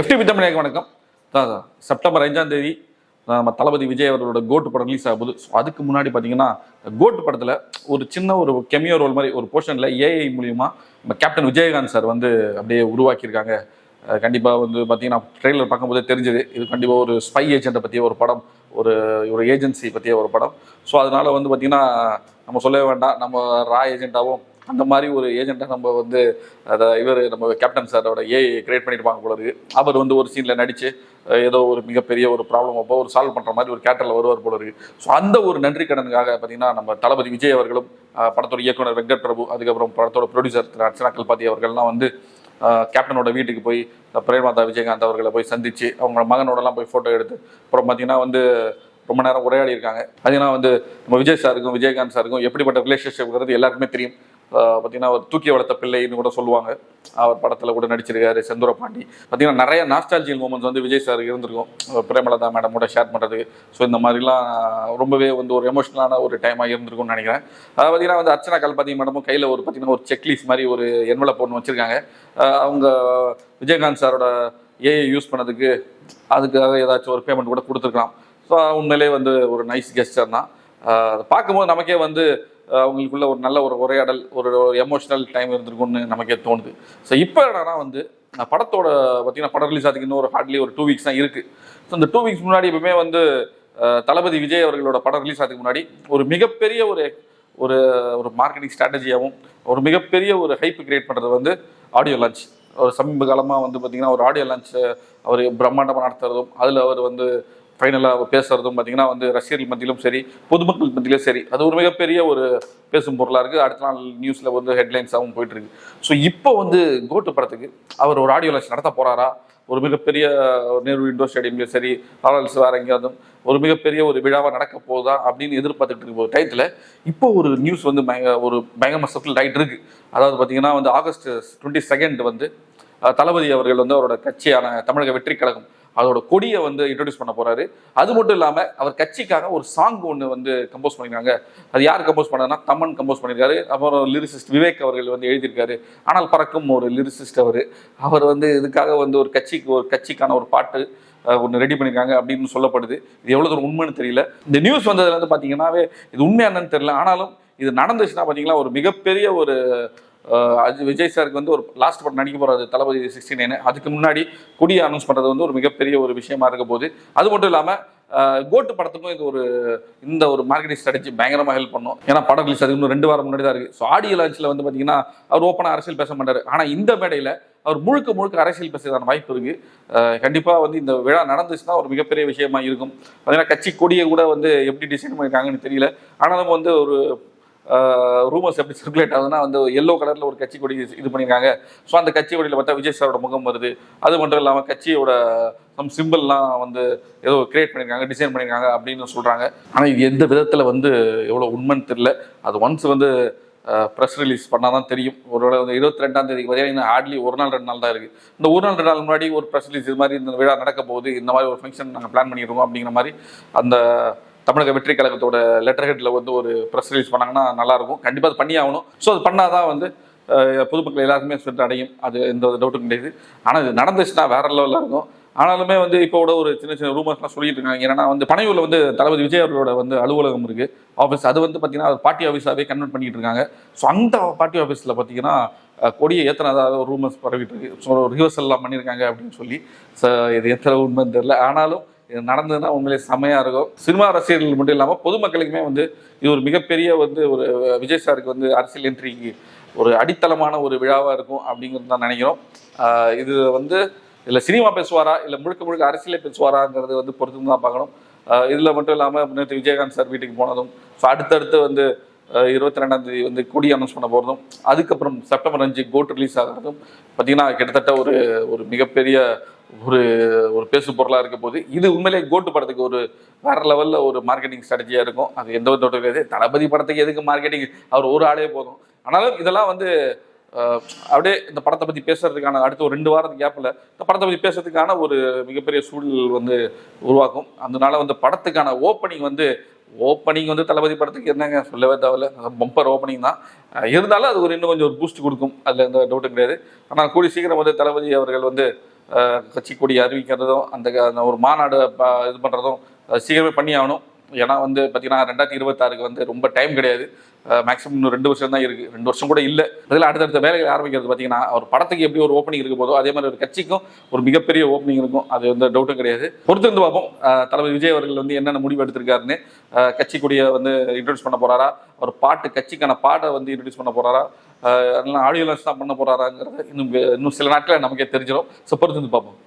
FTP தமிழக வணக்கம். September அஞ்சாம் தேதி நம்ம தளபதி விஜய் அவர்களோட கோட்டு படம் ரிலீஸ் ஆகுது ஸோ அதுக்கு முன்னாடி பார்த்தீங்கன்னா கோட்டு படத்தில் ஒரு சின்ன ஒரு கெமியோ ரோல் மாதிரி ஒரு போர்ஷனில் ஏஐ மூலியமா நம்ம கேப்டன் விஜயகாந்த் சார் வந்து அப்படியே உருவாக்கியிருக்காங்க. கண்டிப்பாக வந்து பார்த்தீங்கன்னா ட்ரெய்லர் பார்க்கும்போதே தெரிஞ்சது. இது கண்டிப்பாக ஒரு ஸ்பை ஏஜென்ட்டை பற்றிய ஒரு படம் ஒரு ஒரு ஏஜென்சி பற்றிய ஒரு படம். ஸோ அதனால் வந்து பார்த்திங்கன்னா நம்ம சொல்லவே வேண்டாம். நம்ம ரா ஏஜெண்ட்டாகவும் அந்த மாதிரி ஒரு ஏஜென்ட்டை நம்ம வந்து அதை இவர் நம்ம கேப்டன் சாரோட ஏ கிரியேட் பண்ணியிருப்பாங்க போல இருக்கு. அவர் வந்து ஒரு சீனில் நடித்து ஏதோ ஒரு மிகப்பெரிய ஒரு ப்ராப்ளம் அப்போ ஒரு சால்வ் பண்ணுற மாதிரி ஒரு கேரக்டரில் வருவார் போல இருக்கு. ஸோ அந்த ஒரு நன்றி கடனுக்காக பார்த்தீங்கன்னா நம்ம தளபதி விஜய் அவர்களும் படத்தோட இயக்குனர் வெங்கட் பிரபு அதுக்கப்புறம் படத்தோட ப்ரொடியூசர் திரு அர்ச்சனா கல்பாத்தி அவர்கள்லாம் வந்து கேப்டனோட வீட்டுக்கு போய் பிரேமாதா விஜயகாந்த் அவர்களை போய் சந்திச்சு அவங்க மகனோடலாம் போய் ஃபோட்டோ எடுத்து அப்புறம் பார்த்தீங்கன்னா வந்து ரொம்ப நேரம் உரையாடி இருக்காங்க அதனால் வந்து நம்ம விஜய் சாருக்கும் விஜயகாந்த் சாருக்கும் எப்படிப்பட்ட ரிலேஷன்ஷிப்ங்கிறது எல்லாருக்குமே தெரியும். பார்த்தீங்கன்னா அவர் தூக்கி வளர்த்த பிள்ளைன்னு கூட சொல்லுவாங்க. அவர் படத்தில் கூட நடிச்சிருக்காரு செந்தூர பாண்டி பார்த்தீங்கன்னா நிறைய நாஸ்டாலஜியல் மூமெண்ட்ஸ் வந்து விஜய் சார் இருந்திருக்கும். பிரேமலதா மேடம் கூட ஷேர் பண்ணுறதுக்கு ஸோ இந்த மாதிரிலாம் ரொம்பவே வந்து ஒரு எமோஷனலான ஒரு டைமாக இருந்திருக்கும்னு நினைக்கிறேன். அதாவது பார்த்தீங்கன்னா வந்து அர்ச்சனா கல்பாதி மேடமும் கையில் ஒரு பார்த்தீங்கன்னா ஒரு செக்லீஸ் மாதிரி ஒரு என்வலப் ஒன்று வச்சுருக்காங்க. அவங்க விஜயகாந்த் சாரோட ஏஐ யூஸ் பண்ணதுக்கு அதுக்காக ஏதாச்சும் ஒரு பேமெண்ட் கூட கொடுத்துருக்கலாம். ஸோ உண்மையிலே வந்து ஒரு நைஸ் கெஸ்டர் தான். அதை பார்க்கும்போது நமக்கே வந்து அவங்களுக்குள்ள ஒரு நல்ல ஒரு உரையாடல் ஒரு எமோஷனல் டைம் இருந்திருக்கும்னு நமக்கே தோணுது. ஸோ இப்போ என்னன்னா வந்து படத்தோட பார்த்தீங்கன்னா படம் ரிலீஸ் ஆகுதுக்கு இன்னும் ஒரு ஹார்ட்லி ஒரு டூ வீக்ஸ் தான் இருக்குது ஸோ இந்த டூ வீக்ஸ் முன்னாடி எப்பவுமே வந்து தளபதி விஜய் அவர்களோட படம் ரிலீஸ் ஆகிறதுக்கு முன்னாடி ஒரு மிகப்பெரிய ஒரு ஒரு ஒரு மார்க்கெட்டிங் ஸ்ட்ராட்டஜியாகவும் ஒரு மிகப்பெரிய ஒரு ஹைப் கிரியேட் பண்ணுறது வந்து ஆடியோ லான்ச் ஒரு சமீப காலமாக வந்து பார்த்தீங்கன்னா ஒரு ஆடியோ லான்ச் அவர் பிரம்மாண்டமாக நடத்துறதும் அதில் அவர் வந்து ஃபைனலாக பேசுகிறதும் பார்த்தீங்கன்னா வந்து ரசிகர்கள் மத்தியிலும் சரி பொதுமக்கள் மத்தியிலும் சரி அது ஒரு மிகப்பெரிய ஒரு பேசும் பொருளாக இருக்குது அடுத்த நாள் நியூஸில் வந்து ஹெட்லைன்ஸாகவும் போயிட்டு இருக்கு ஸோ இப்போ வந்து கோட்டு படத்துக்கு அவர் ஒரு ஆடியோ லான்ச் நடத்த போகிறாரா ஒரு மிகப்பெரிய நேரு இண்டோர் ஸ்டேடியம்லையும் சரி லாரல்ஸ் வேற எங்கேயாவது ஒரு மிகப்பெரிய ஒரு விழாவாக நடக்க போகுதா அப்படின்னு எதிர்பார்த்துட்டு இருக்க ஒரு டயத்தில் இப்போ ஒரு நியூஸ் வந்து பயங்க ஒரு பயங்கரமாக சட்டில் ஆகிட்டு இருக்கு. அதாவது பார்த்தீங்கன்னா வந்து ஆகஸ்ட் டுவெண்ட்டி செகண்ட் வந்து தளபதி அவர்கள் வந்து அவரோட கட்சியான தமிழக வெற்றி கழகம் அதோட கொடியை வந்து இன்ட்ரடியூஸ் பண்ண போறாரு. அது மட்டும் இல்லாம அவர் கட்சிக்காக ஒரு சாங் ஒன்று வந்து கம்போஸ் பண்ணிருக்காங்க. அது யார் கம்போஸ் பண்ணதுன்னா தமன் கம்போஸ் பண்ணியிருக்காரு அப்புறம் லிரிசிஸ்ட் விவேக் அவர்கள் வந்து எழுதியிருக்காரு. ஆனால் பறக்கும் ஒரு லிரிசிஸ்ட் அவர். அவர் வந்து இதுக்காக வந்து ஒரு கட்சிக்கு ஒரு கட்சிக்கான ஒரு பாட்டு ஒன்று ரெடி பண்ணியிருக்காங்க அப்படின்னு சொல்லப்படுது. இது எவ்வளோ தூரம் உண்மைன்னு தெரியல. இந்த நியூஸ் வந்ததுல இருந்து பார்த்தீங்கன்னாவே இது உண்மையானு என்னன்னு தெரியல. ஆனாலும் இது நடந்துச்சுன்னா பார்த்தீங்கன்னா ஒரு மிகப்பெரிய ஒரு அது விஜய் சாருக்கு வந்து ஒரு லாஸ்ட் படம் நடிக்க போகிறது தளபதி சிக்ஸ்டி நைன். அதுக்கு முன்னாடி கொடியை அனௌன்ஸ் பண்ணுறது வந்து ஒரு மிகப்பெரிய ஒரு விஷயமா இருக்க போது அது மட்டும் இல்லாமல் கோட்டு படத்துக்கும் இது ஒரு இந்த ஒரு மார்க்கெட்டிங் ஸ்ட்ராட்டஜி பயங்கரமாக ஹெல்ப் பண்ணும். ஏன்னா படம் ரிலீஸ் அதுக்கு இன்னும் ரெண்டு வாரம் முன்னாடி தான் இருக்குது ஸோ ஆடியோ லான்ச்சில் வந்து பார்த்தீங்கன்னா அவர் ஓப்பனாக அரசியல் பேச மாட்டார். ஆனால் இந்த மேடையில் அவர் முழுக்க முழுக்க அரசியல் பேசுறதான வாய்ப்பு இருக்குது கண்டிப்பாக வந்து இந்த விழா நடந்துச்சுன்னா ஒரு மிகப்பெரிய விஷயமா இருக்கும். பார்த்தீங்கன்னா கட்சி கொடியை கூட வந்து எப்படி டிசைன் பண்ணியிருக்காங்கன்னு தெரியல. ஆனாலும் வந்து ஒரு ரூமர்ஸ் எப்படி சர்க்குலேட் ஆகுதுன்னா வந்து எல்லோ கலரில் ஒரு கட்சி கொடி இது பண்ணியிருக்காங்க. ஸோ அந்த கட்சி கொடியில் பார்த்தா விஜய் சாரோட முகம் வருது. அது மட்டும் இல்லாமல் கட்சியோட சம் சிம்பிள்லாம் வந்து ஏதோ கிரியேட் பண்ணியிருக்காங்க டிசைன் பண்ணியிருக்காங்க அப்படின்னு சொல்கிறாங்க ஆனால் இது எந்த விதத்தில் வந்து எவ்வளோ உண்மைன்னு தெரியல. அது ஒன்ஸ் வந்து ப்ரெஸ் ரிலீஸ் பண்ணால் தான் தெரியும். ஒரு வந்து இருபத்தி ரெண்டாம் தேதிக்கு பார்த்தீங்கன்னா ஹார்ட்லி ஒரு நாள் ரெண்டு நாள் தான் இருக்குது இந்த ஒரு நாள் ரெண்டு நாள் முன்னாடி ஒரு ப்ரெஸ் ரிலீஸ் இது மாதிரி இந்த விழா நடக்க போகுது. இந்த மாதிரி ஒரு ஃபங்க்ஷன் நாங்கள் பிளான் பண்ணியிருக்கோம் அப்படிங்கிற மாதிரி அந்த தமிழக வெற்றி கழகத்தோட லெட்டர் ஹெட்டில் வந்து ஒரு ப்ரெஸ் ரிலீஸ் பண்ணாங்கன்னா நல்லாயிருக்கும். கண்டிப்பாக அது பண்ணி ஆகணும். ஸோ அது பண்ணாதான் வந்து பொதுமக்கள் எல்லாருக்குமே சென்று அடையும். அது எந்த ஒரு டவுட்டும் கிடையாது. ஆனால் இது நடந்துச்சுன்னா வேற லெவலில் இருக்கும். ஆனாலுமே வந்து இப்போ கூட ஒரு சின்ன சின்ன ரூமர்ஸ்லாம் சொல்லிட்டு இருக்காங்க. ஏன்னா வந்து பனையூரில் வந்து தளபதி விஜய் அவர்களோட வந்து அலுவலகம் இருக்கு. ஆஃபீஸ் அது வந்து பார்த்தீங்கன்னா பார்ட்டி ஆஃபீஸாகவே கன்வெர்ட் பண்ணிட்டு இருக்காங்க. ஸோ அந்த பார்ட்டி ஆஃபீஸில் பார்த்தீங்கன்னா கொடியை ஏற்றினதாக ஒரு ரூமர்ஸ் பரவிட்டு இருக்கு. ஸோ ரிஹர்சல் பண்ணியிருக்காங்க அப்படின்னு சொல்லி. ஸோ இது எத்தனை உண்மைன்னு தெரியல. ஆனாலும் இது நடந்ததுன்னா உண்மையிலே செமையாக இருக்கும். சினிமா ரசிகர்கள் மட்டும் இல்லாமல் பொதுமக்களுக்குமே வந்து இது ஒரு மிகப்பெரிய வந்து ஒரு விஜய் சாருக்கு வந்து அரசியல் என்ட்ரிக்கு ஒரு அடித்தளமான ஒரு விழாவாக இருக்கும் அப்படிங்கிறது தான் நினைக்கிறோம். இது வந்து இதில் சினிமா பேசுவாரா? இல்லை முழுக்க முழுக்க அரசியலே பேசுவாராங்கிறது வந்து பொறுத்து தான் பார்க்கணும். இதில் மட்டும் இல்லாமல் நேற்று விஜயகாந்த் சார் வீட்டுக்கு போனதும் ஸோ அடுத்தடுத்து வந்து இருபத்தி ரெண்டாம் தேதி வந்து கொடி அனௌன்ஸ் பண்ண போகிறதும் அதுக்கப்புறம் செப்டம்பர் அஞ்சு கோட் ரிலீஸ் ஆகிறதும் பார்த்தீங்கன்னா கிட்டத்தட்ட ஒரு ஒரு மிகப்பெரிய ஒரு ஒரு பேசு பொருளாக இருக்க போது இது உண்மையிலேயே கோட்டு படத்துக்கு ஒரு வேற லெவலில் ஒரு மார்க்கெட்டிங் ஸ்ட்ராட்டஜியாக இருக்கும். அது எந்த ஒரு தோட்டம் கிடையாது. தளபதி படத்துக்கு எதுக்கு மார்க்கெட்டிங் அவர் ஒரு ஆளே போதும். ஆனாலும் இதெல்லாம் வந்து அப்படியே இந்த படத்தை பற்றி பேசுறதுக்கான அடுத்த ஒரு ரெண்டு வாரத்துக்கு கேப்பில் இந்த படத்தை பற்றி பேசுறதுக்கான ஒரு மிகப்பெரிய சூழல் வந்து உருவாக்கும். அதனால வந்து படத்துக்கான ஓப்பனிங் வந்து ஓப்பனிங் வந்து தளபதி படத்துக்கு என்னங்க சொல்லவே தேவையில்ல. பம்பர் ஓப்பனிங் தான். இருந்தாலும் அது ஒரு இன்னும் கொஞ்சம் ஒரு பூஸ்ட் கொடுக்கும். அதில் எந்த டவுட்டும் கிடையாது. ஆனால் கூடி சீக்கிரம் வந்து தளபதி அவர்கள் வந்து கட்சி கொடி அறிவிக்கிறதும் அந்த ஒரு மாநாடு இது பண்ணுறதும் சீக்கிரமே பண்ணி ஆகணும் ஏன்னா வந்து பார்த்தீங்கன்னா ரெண்டாயிரத்தி இருபத்தாறுக்கு வந்து ரொம்ப டைம் கிடையாது. மேக்ஸிமம் இன்னும் ரெண்டு வருஷம் தான் இருக்குது ரெண்டு வருஷம் கூட இல்லை. இதில் அடுத்தடுத்த வேலைகள் ஆரம்பிக்கிறது பார்த்தீங்கன்னா ஒரு படத்துக்கு எப்படி ஒரு ஓப்பனிங் இருக்க போதோ அதே மாதிரி ஒரு கட்சிக்கும் ஒரு மிகப்பெரிய ஓப்பனிங் இருக்கும். அது வந்து டவுட்டும் கிடையாது. பொறுத்து இருந்து பார்ப்போம். தளபதி விஜய் அவர்கள் வந்து என்னென்ன முடிவு எடுத்திருக்காருன்னு அஹ் கட்சி வந்து இன்ட்ரடியூஸ் பண்ண போறாரா? ஒரு பாட்டு கட்சிக்கான பாட்டை வந்து இன்ட்ரடியூஸ் பண்ண போகிறாரா ஆடியோ லான்ச் தான் பண்ண போறாராங்கிறது இன்னும் இன்னும் சில நாட்களில் நமக்கே தெரிஞ்சிடும் ஸோ பொறுத்து பார்ப்போம்.